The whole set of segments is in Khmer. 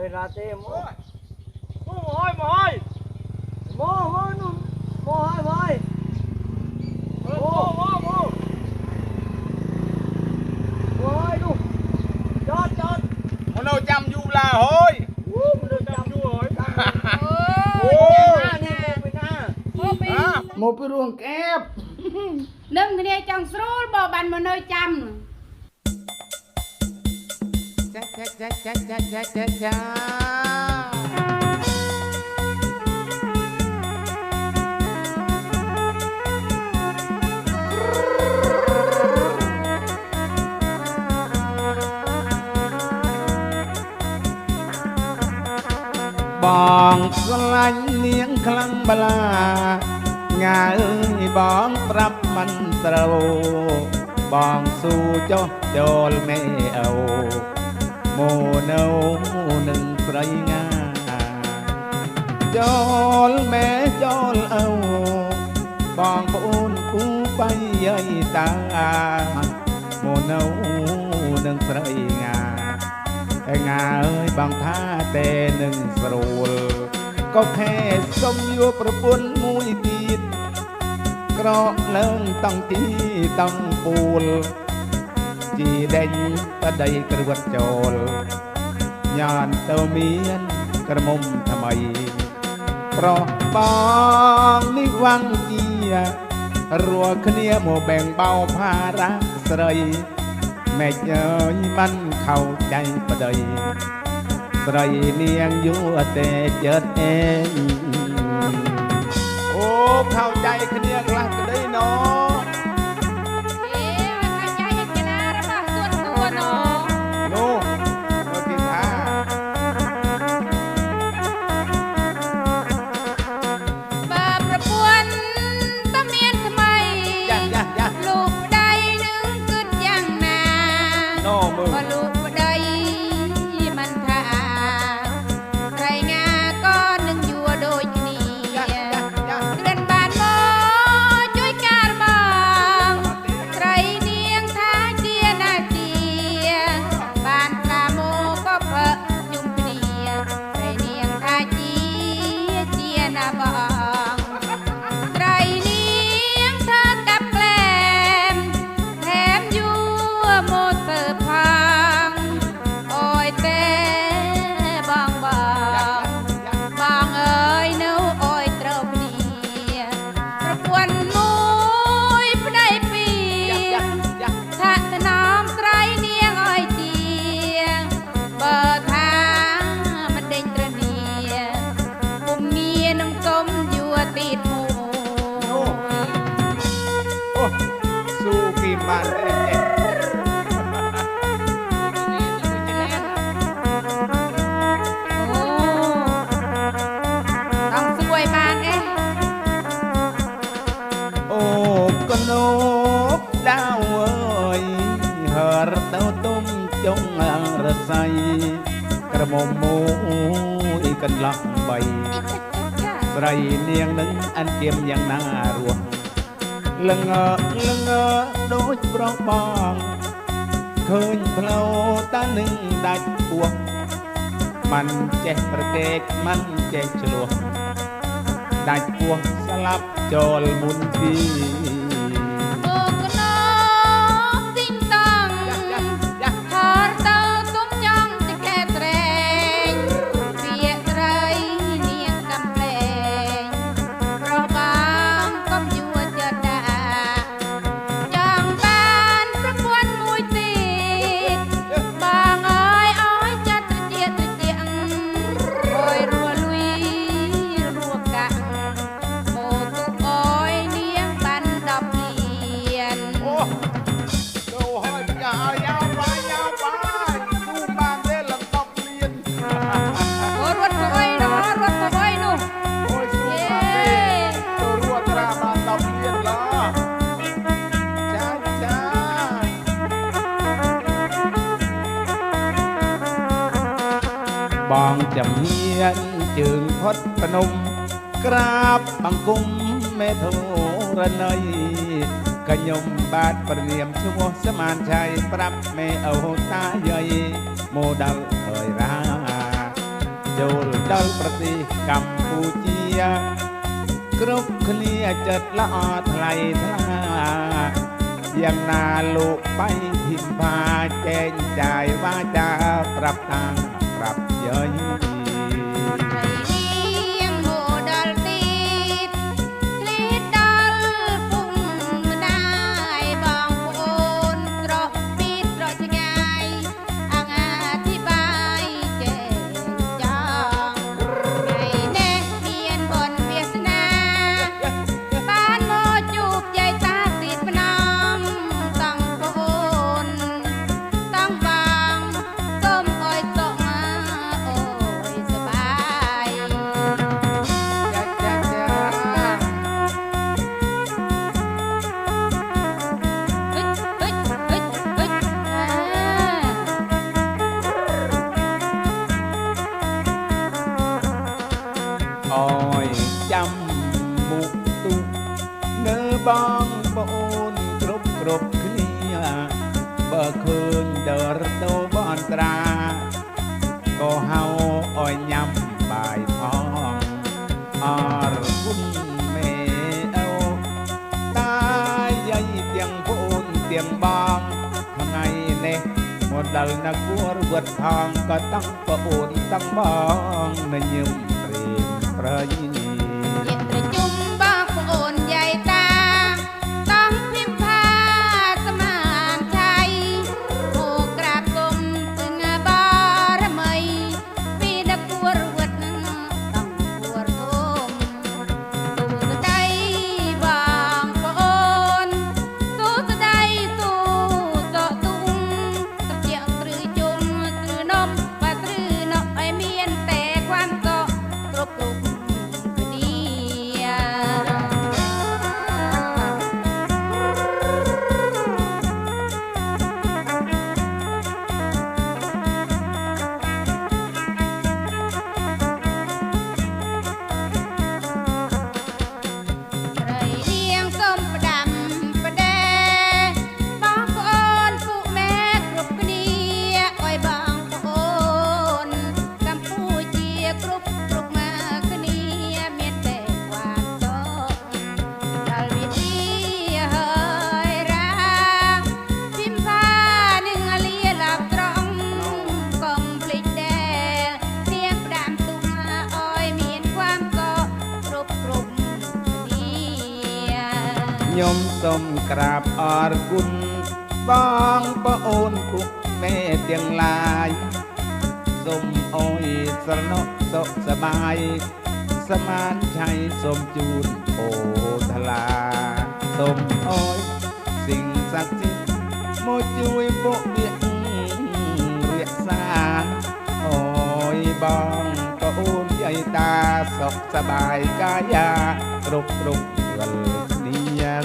เลยราเต้โม่โม่หอยหอยโม่โม่นุ่มโม่หอยหอยโม่โม่โม่โอ้ยดูจอดจอดมันเอาจำอยู่ลาหอยวู้มันเอาจำอยู่หอยโอ้ยนี่โม่ไปหน้าโม่ไปรวงแก็บนึ่งเนี่ยจังสู้บ่บันมันเอาจำ បងស្រឡាញ់នាងខ្លាំងបលាញ៉ាអើយបងប្រាប់មិនត្រូវបងស៊ូចុះចូលមេអូ ម៉ូនៅនឹងស្រីងាចូលមេចូលអូបងប្អូនគូបីយាយតាម៉ូនៅនឹងស្រីងាឯងាអើយបងថាតែនឹងស្រួលក៏ខែសុំយកប្រពន្ធមួយទៀតក្រកឡើងតង់ទីតង់ពូល ជីដេញបដីគ្រួតចូលញានទៅមានក្រមុំថ្មីប្រោះបងនេះវាំងជារួគ្នាមកបែងបោภาរៈស្រីម៉េចអើយមិនខោចៃប្តីស្រីនាងយូរតែចិត្តអេងអូខោចៃគ្នាខ្លះក្តីណោ ចុងរស័យក្រមុំមួយកន្លះបីស្រីនាងនឹងអន្ទាមយ៉ាងណារស់ លងើលងើដូចប្រុសបងឃើញផ្លូវតានឹងដាច់ពោះมันចេះប្រកែកมันចេះឆ្លោះដាច់ពោះស្លាប់ចូលមុនទី ចំហៀនជើងផុតភ្នំ ក្រាបបង្គំមេធរណីកខ្ញុំបាទប្រនាមឈ្មោះសមានឆៃប្រាប់មេអូតាយាយម៉ូដែលហើយរាចូលដល់ប្រទេសកម្ពុជាគ្រប់គ្នាចិត្តល្អថ្លៃថ្លាយ៉ាងណាលោកបៃភិមផាចែងចាយវាចាប្រាប់តាំង ប្រាប់យាយត្រី យចាំមុខទុកនៅបងប្អូនគ្រប់គ្រប់គ្នាបើឃើញដរតោបនត្រាក៏ហៅឲ្យញ៉ាំបាយផងអរគុណមេអូតាយាយទាំងប្អូនទាំងបងថ្ងៃនេះមកដល់នគរវត្តផងក៏តាំងប្អូនតាំងបងនៅញឹម ព្រេង ខ្ញុំសូមក្រាបអរគុណបងប្អូនពុកមេទាំងឡាយសូមអើយស្រណុកសុខសប្បាយសមានឆៃសូមជូនអូថ្លាសូមអើយសិងស័ក្តិសិទ្ធិមកជួយពួកវារក្សាអូយបងប្អូនយាយតាសុខសប្បាយកាយាគ្រប់គ្រប់វល់ nhạc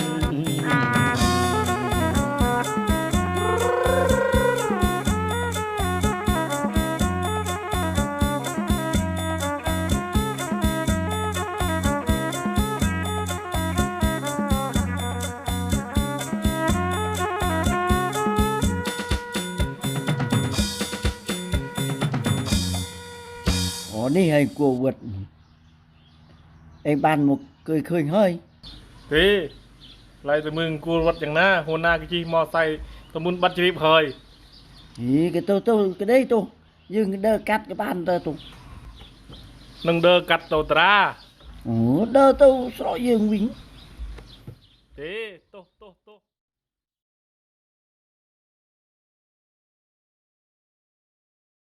đi hình của vật em ban một cười khơi hơi. Thì គ្នាអូនេះឲ្យគួរវត្តអេបានមកឃើញឃើញហើយទេឡៃទៅមើលគួរវត្តយ៉ាងណាហួនណាគេជិះម៉ោសៃទៅមុនបាត់ជ្រាបហើយហីគេទៅទៅក្ដីទៅយើងដើរកាត់ក៏បានទៅទៅនឹងដើរកាត់ទៅតារាអូដើរទៅស្រកយើងវិញទេទោះទោះទោះ